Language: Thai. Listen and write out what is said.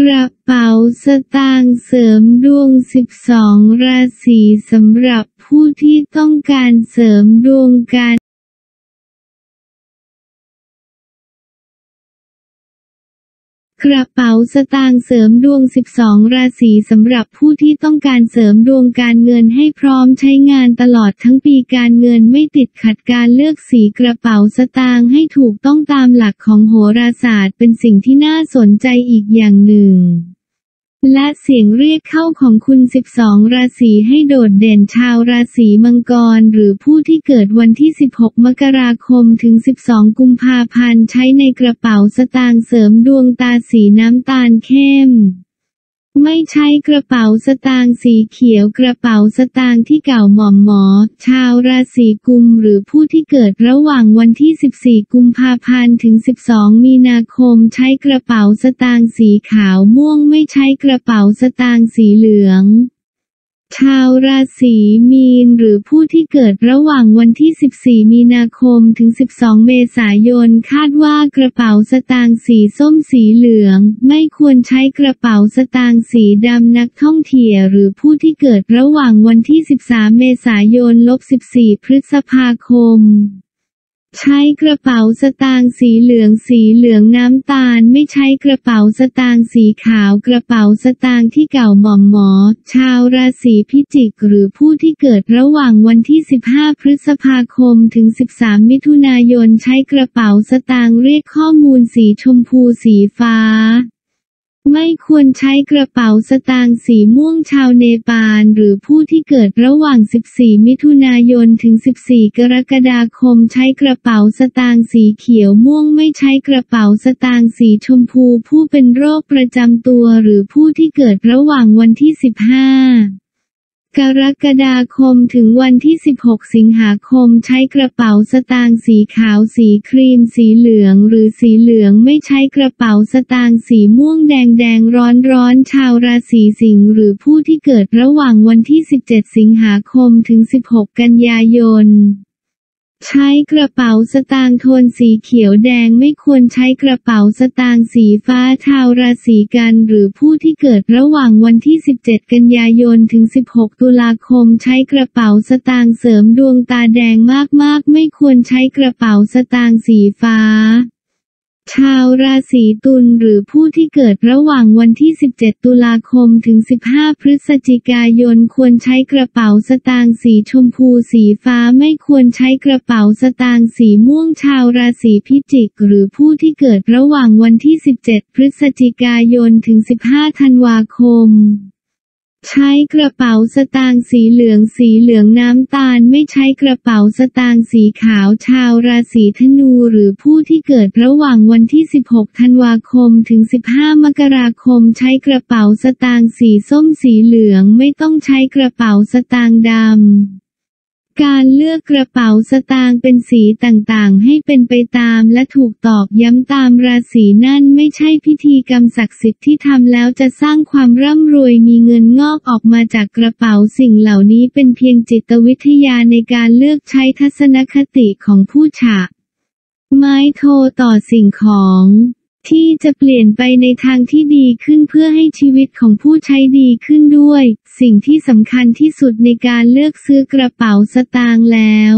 กระเป๋าสตางค์เสริมดวง 12 ราศีสำหรับผู้ที่ต้องการเสริมดวงการ กระเป๋าสตางค์เสริมดวง 12 ราศีสำหรับผู้ที่ต้องการเสริมดวงการเงินให้พร้อมใช้งานตลอดทั้งปีการเงินไม่ติดขัดการเลือกสีกระเป๋าสตางค์ให้ถูกต้องตามหลักของโหราศาสตร์เป็นสิ่งที่น่าสนใจอีกอย่างหนึ่ง และเสียงเรียกเข้าของคุณ 12 ราศีให้โดดเด่นชาวราศีมังกร หรือผู้ที่เกิดวันที่ 16 มกราคมถึง 12 กุมภาพันธ์ใช้ในกระเป๋าสตางค์เสริมดวงตาสีน้ำตาลเข้ม ไม่ใช่กระเป๋าสตางค์สีเขียวกระเป๋าสตางค์ที่เก่าหมอมหมอ ชาวราศีกุมหรือผู้ที่เกิดระหว่างวันที่ 14 กุมภาพันธ์ถึง 12 มีนาคม ใช้กระเป๋าสตางค์สีขาวม่วงไม่ใช้กระเป๋าสตางค์สีเหลือง ชาวราศีมีนหรือผู้ที่เกิดระหว่างวันที่ 14 มีนาคมถึง 12 เมษายน คาดว่ากระเป๋าสตางค์สีส้มสีเหลือง ไม่ควรใช้กระเป๋าสตางค์สีดำนักท่องเที่ยวหรือผู้ที่เกิดระหว่างวันที่ 13 เมษายนลบ 14 พฤษภาคม ใช้กระเป๋าสตางค์สีเหลืองสีเหลืองน้ำตาล ไม่ใช้กระเป๋าสตางค์สีขาวกระเป๋าสตางค์ที่เก่าหม่อมหมอ ชาวราศีพิจิกหรือผู้ที่เกิดระหว่างวันที่ 15 พฤษภาคมถึง 13 มิถุนายนใช้กระเป๋าสตางค์เรียกข้อมูลสีชมพูสีฟ้า ไม่ควรใช้กระเป๋าสตางค์สีม่วงชาวเนปาลหรือผู้ที่เกิดระหว่าง 14 มิถุนายน ถึง 14 กรกฎาคม ใช้กระเป๋าสตางค์สีเขียวม่วงไม่ใช้กระเป๋าสตางค์สีชมพู ผู้เป็นโรคประจำตัวหรือผู้ที่เกิดระหว่างวันที่ 15 กรกฎาคมถึงวันที่ 16 สิงหาคมใช้กระเป๋าสตางค์สีขาวสีครีมสีเหลือง หรือสีเหลืองไม่ใช้กระเป๋าสตางค์สีม่วงแดงแดงร้อนร้อนชาวราศีสิงห์หรือผู้ที่เกิดระหว่างวันที่ 17 สิงหาคมถึง 16 กันยายน ใช้กระเป๋าสตางค์โทนสีเขียวแดงไม่ควรใช้กระเป๋าสตางค์สีฟ้าชาวราศีกันหรือผู้ที่เกิดระหว่างวันที่ 17 กันยายนถึง 16 ตุลาคม ใช้กระเป๋าสตางค์เสริมดวงตาแดงมากๆ ไม่ควรใช้กระเป๋าสตางค์สีฟ้า ชาวราศีตุลหรือผู้ที่เกิดระหว่างวันที่ 17 ตุลาคมถึง 15 พฤศจิกายนควรใช้กระเป๋าสตางค์สีชมพูสีฟ้าไม่ควรใช้กระเป๋าสตางค์สีม่วงชาวราศีพิจิก หรือผู้ที่เกิดระหว่างวันที่ 17 พฤศจิกายนถึง 15 ธันวาคม ใช้กระเป๋าสตางค์สีเหลืองสีเหลืองน้ำตาลไม่ใช้กระเป๋าสตางค์สีขาวชาวราศีธนูหรือผู้ที่เกิดระหว่างวันที่ 16 ธันวาคมถึง 15 มกราคม ใช้กระเป๋าสตางค์สีส้มสีเหลืองไม่ต้องใช้กระเป๋าสตางค์ดำ การเลือกกระเป๋าสตางค์เป็นสีต่างๆ ให้เป็นไปตามและถูกตอกย้ำตามราศีนั่นไม่ใช่พิธีกรรมศักดิ์สิทธิ์ที่ทำแล้วจะสร้างความร่ำรวยมีเงินงอกออกมาจากกระเป๋าสิ่งเหล่านี้เป็นเพียงจิตวิทยาในการเลือกใช้ทัศนคติของผู้ฉะไม้โทต่อสิ่งของ ที่จะเปลี่ยนไปในทางที่ดีขึ้นเพื่อให้ชีวิตของผู้ใช้ดีขึ้นด้วย สิ่งที่สำคัญที่สุดในการเลือกซื้อกระเป๋าสตางค์แล้ว